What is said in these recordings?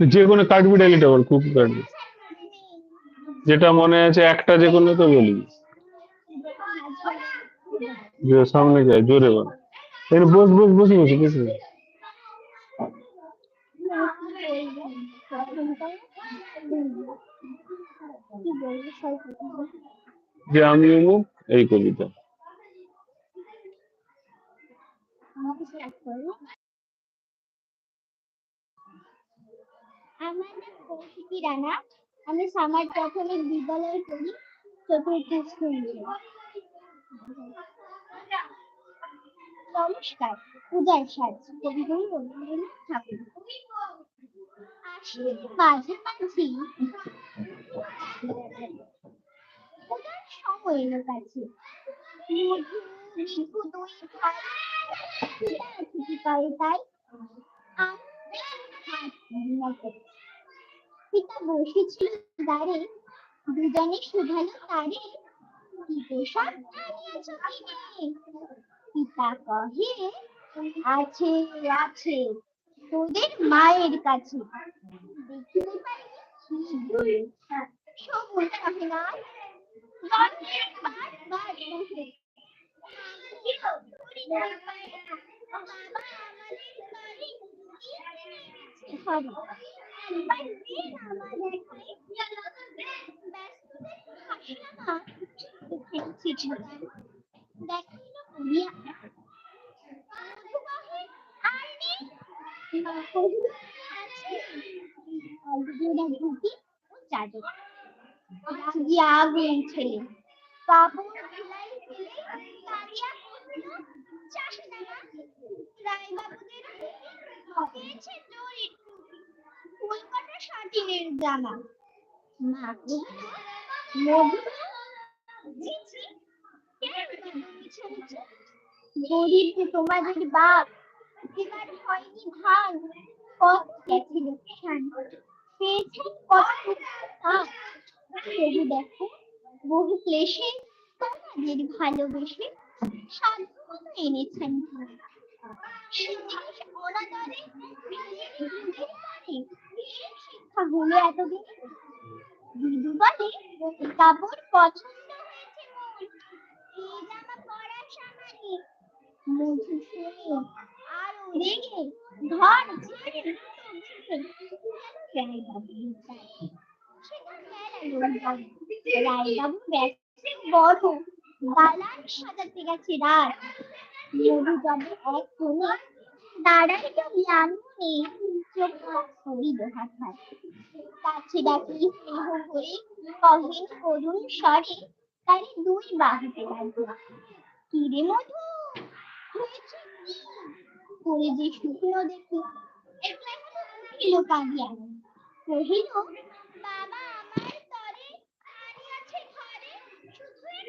যে কোনো কাটবি ডালিটা বল খুব কাটবি। যেটা মনে আছে একটা যে কোনো তো বলবি যে সামনে যায়, জোরে বল। এর বস বস, বসে বসে বসে। যে আমি অমুক এই কবিতা। আমার নাম কৌশিকী রানা আমি সামার প্রাথমিক বিদ্যালয়ে পড়ি চতুর্থ শ্রেণীতে নমস্কার পূজার সাজ, কবিগুরু রবীন্দ্রনাথ ঠাকুর সময় কাছে তাই। পিতা বসেছিল দ্বারে দুজনে শুধালো তারে, পিতা কহে, আছে আছে, তোদের মায়ের কাছে। দেখিতে পাই কি বলে? সবুজ অভিনয় রঙের বার বার বসে আগুন ছেলে কাপড় পেয়েছে তোমাদের বাপ এবার হয়নি কত গেছে লোকসান পেয়েছেন কত দেখো বহু ক্লেশে তোমাদের ভালোবেসে সাধ্য মতো এনেছেন ধান সে জিনিস অনাদরে দিতে পারে সে শিক্ষা হলো এতদিন দিদু বলে কাপড় পছন্দ হয়েছে এই জামা পরা সামানি মধু শুনে রেগে ঘর ছেড়ে রায়বাবু সেটা বেলা রায়বাবু গেছে বড়। দালান সাজাতে গেছে রাত মধু যাবে এক কোণে দাঁড়াই তো চোখ দোহাত হাত কাছে ডাকি স্নেহ করে কহেন করুণ স্বরে, তারে দুই বাহুতে লাগল কি রে মধু, হয়েছে করে যে শুকনো দেখি একটু এখনও কাঁদিয়া কহিল বাবা আমার তরে আনিয়াছে ঘরে শুধু এক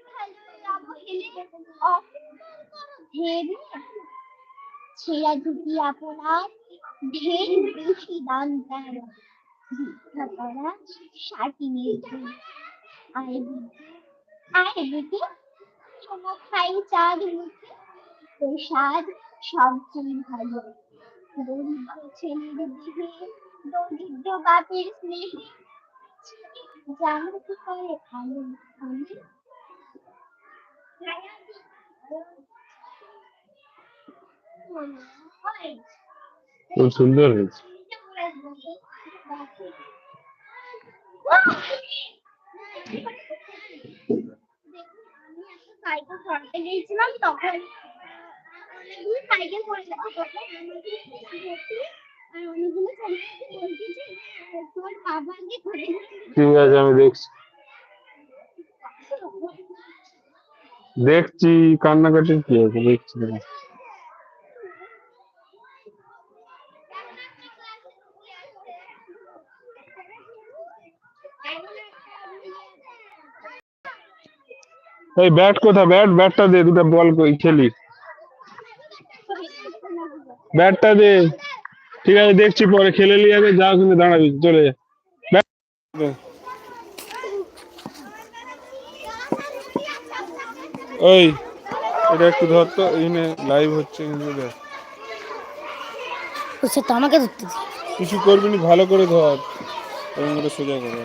ছেঁড়া আপনার ঢের বেশি দাম তার ভিক্ষা করা দিন আয় আয় মুখে প্রসাদ সবচেয়ে ভালো দরিদ্র ছেলের দেহে দরিদ্র বাপের স্নেহে জানো কি করে আমি খুব সুন্দর হয়েছে। সাইকেল গিয়েছিলাম তখন সাইকেল তখন আর ঠিক আছে আমি দেখছি। দেখছি, কান্নাকাটির কি আছে, দেখছি। এই ব্যাট কোথা ব্যাট, ব্যাটটা দে, দুটো বল কই, খেলি। ব্যাটটা দে। ঠিক আছে, দেখছি, পরে খেলে নিয়ে আগে যা ওখানে দাঁড়াবি, চলে যা ব্যাট দে। ওই এটা একটু ধর তো এখানে লাইভ হচ্ছে কিন্তু দেখ। সে তো আমাকে ধরতে কিছু করবি না ভালো করে ধর। এরকম করে সোজা করে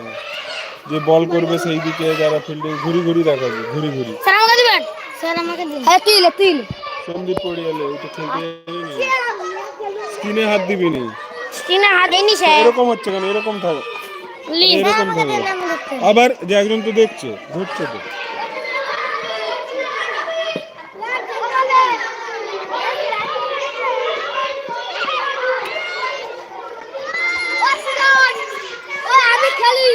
যে বল করবে সেই দিকে যারা ফিল্ডে ঘুরি ঘুরি দেখাবি ঘুরি ঘুরি। স্যার আমাকে দিবেন? স্যার আমাকে দিন। হ্যাঁ তুই লে তুই লে। সন্দীপ পড়িয়ালে ওইটা খেলতে স্কিনে হাত দিবি নি। স্ক্রিনে হাত দেয়নি স্যার। এরকম হচ্ছে কেন? এরকম থাকো। এরকম থাকে। আবার যে একজন তো দেখছে ধরছে তো আমি খেলি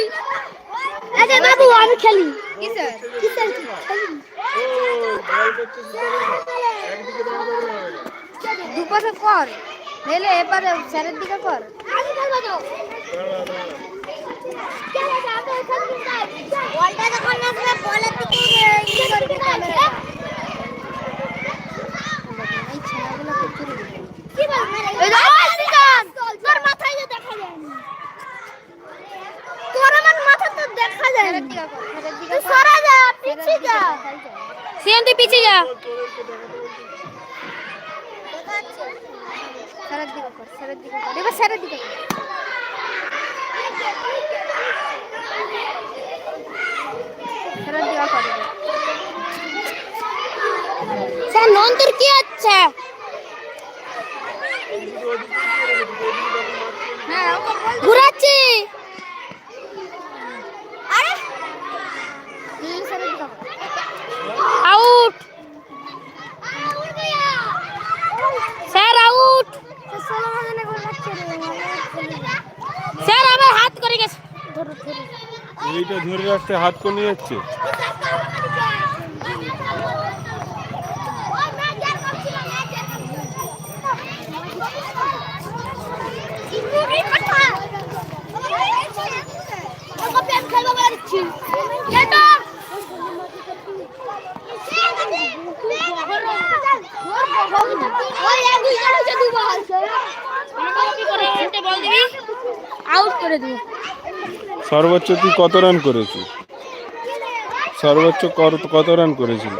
আরে বাবু আমি খেলি কিসের কিসের দুপাশে কর। নেলে এবারে স্যারের দিকে কর। দেখা যায় সিয়ান তুই পিছিয়ে যা। স্যারের দিকে কর স্যারের দিকে কর। এবার স্যারের দিকে কর। স্যারের দিকে কর স্যার নন তোর কি হচ্ছে? হ্যাঁ ঘুরাচ্ছি আরে স্যারের দিকে কর আউট স্যার আউট স্যার আমার হাত করে গেছে ধরো ধরো এইটা হাত কমিয়ে নিয়ে সর্বোচ্চ তুই কত রান করেছিস? সর্বোচ্চ কত- কত রান করেছিল?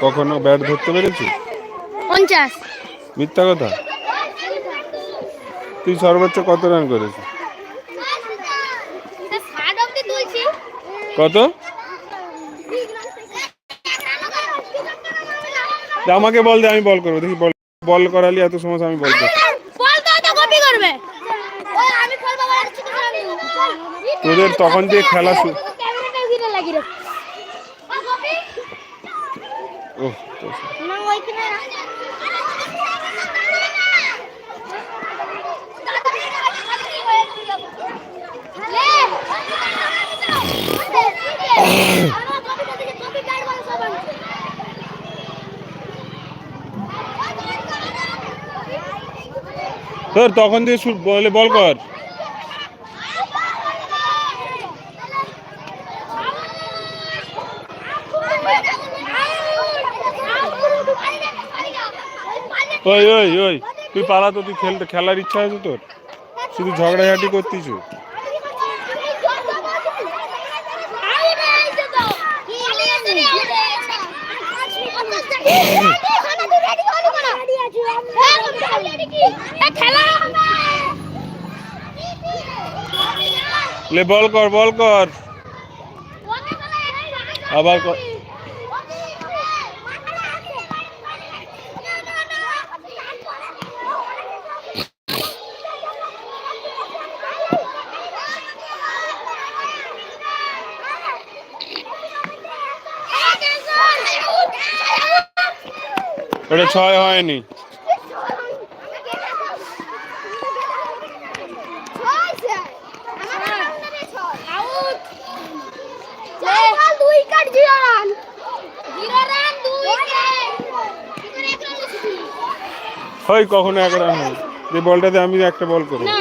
কখনো ব্যাট ধরতে পেরেছিস? পঞ্চাশ। মিথ্যা কথা? তুই সর্বোচ্চ কত রান করেছিস? কত? আমাকে বল দে আমি বল করব। দেখি বল বল করালি এত সময় আমি বল করব বল তো তো কপি করবে ওই আমি খেলব বলে কিছু খাবি তোদের তখন যে খেলা। তোর তখন দিয়ে বল কর ওই ওই ওই তুই পালা তো তুই খেলতে খেলার ইচ্ছা আছে তোর? শুধু ঝগড়াঝাটি করতিস? খেলা লে বল কর বল কর। আবার কর। ওটা ছয় হয়নি হয় কখনো এক রান হয় যে বলটাতে আমি একটা বল করব না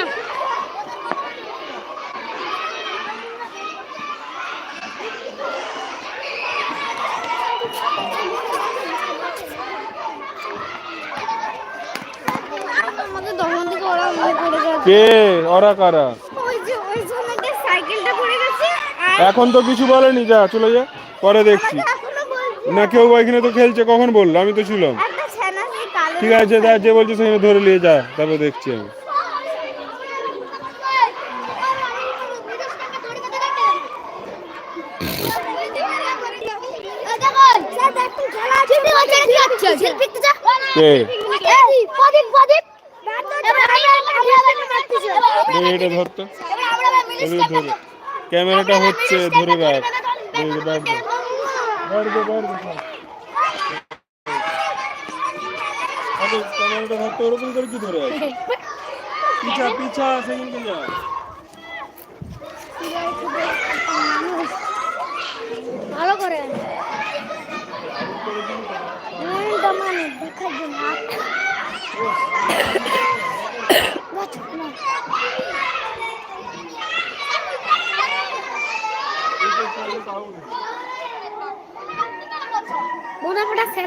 আমাদের দোকান থেকে ওরা মনে পড়ে গেছে কে? ওরা কারা? এখন তো কিছু বলেনি যা চলে যা পরে দেখছি। না কেউ এখানে তো খেলছে কখন বলল? আমি তো ছিলাম। একটা ছানা সেই কালো ঠিক আছে যা যে বলছে সেখানে ধরে নিয়ে যা তারপর দেখছি আমি। কে? দে এটা ধরে ক্যামেরাটা হচ্ছে ধরে রাখ। ওরকম করে কি ধরে পিছা পিছা ভালো করে মনটা মানে দেখার জন্য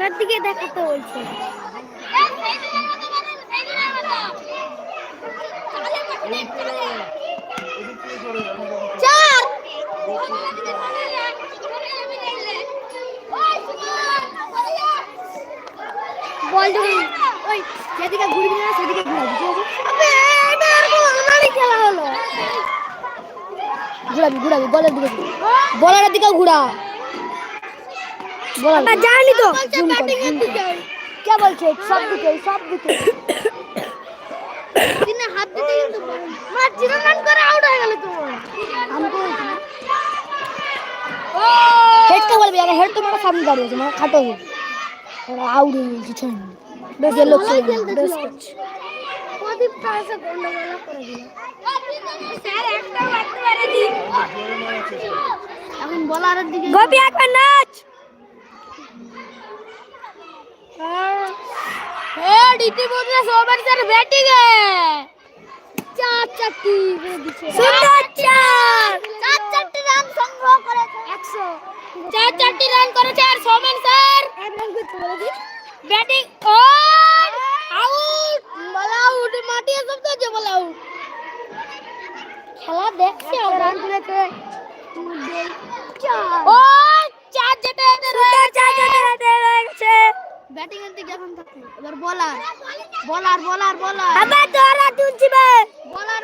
সেরার দিকে দেখাতে বলছে। সেদিকে বলের দিকে ঘুরা। বলার জানি তো। কে বলছে? সব দিকে সব দিকে। দিনে হাত দিতে কিন্তু মা জিরো রান করে আউট হয়ে গেল তো আমি তো বলছি বলবি? আগে হেড তোমার সামনে দাঁড়িয়েছে মানে খাটো হেড আউট হয়ে গেছে ছয় বেশ লোক বেশ করছে। প্রদীপ কাছে গন্ডগোল করে দিল। স্যার একটা মারতে পারেনি। এখন বলারের দিকে গোপি একবার নাচ! হেড ইতিমধ্যে স্যার ব্যাটিং এ। চার চারটি সুন্দর চার। চার চারটি রান সংগ্রহ করেছে। একশো। চার চারটি রান করেছে আর সোমেন স্যার ব্যাটিং ও আউট বল আউট মাটি সব যে বল আউট খেলা দেখছি রান তুলেছে। বলার বলার বলার। আবার তোরা তুলছি বে বলার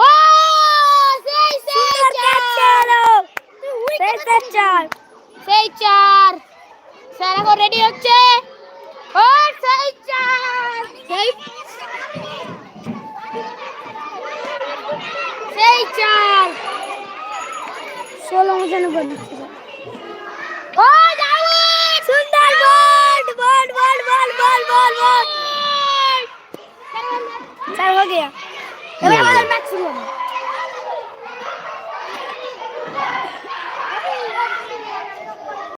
ও সেই সেই চার। ছিল চার সেই চার। স্যার এখন রেডি হচ্ছে? ও সেই চার। সেই সেই চার। ষোলো মতন বল ও बोल बोल सर हो गया मैक्सिमम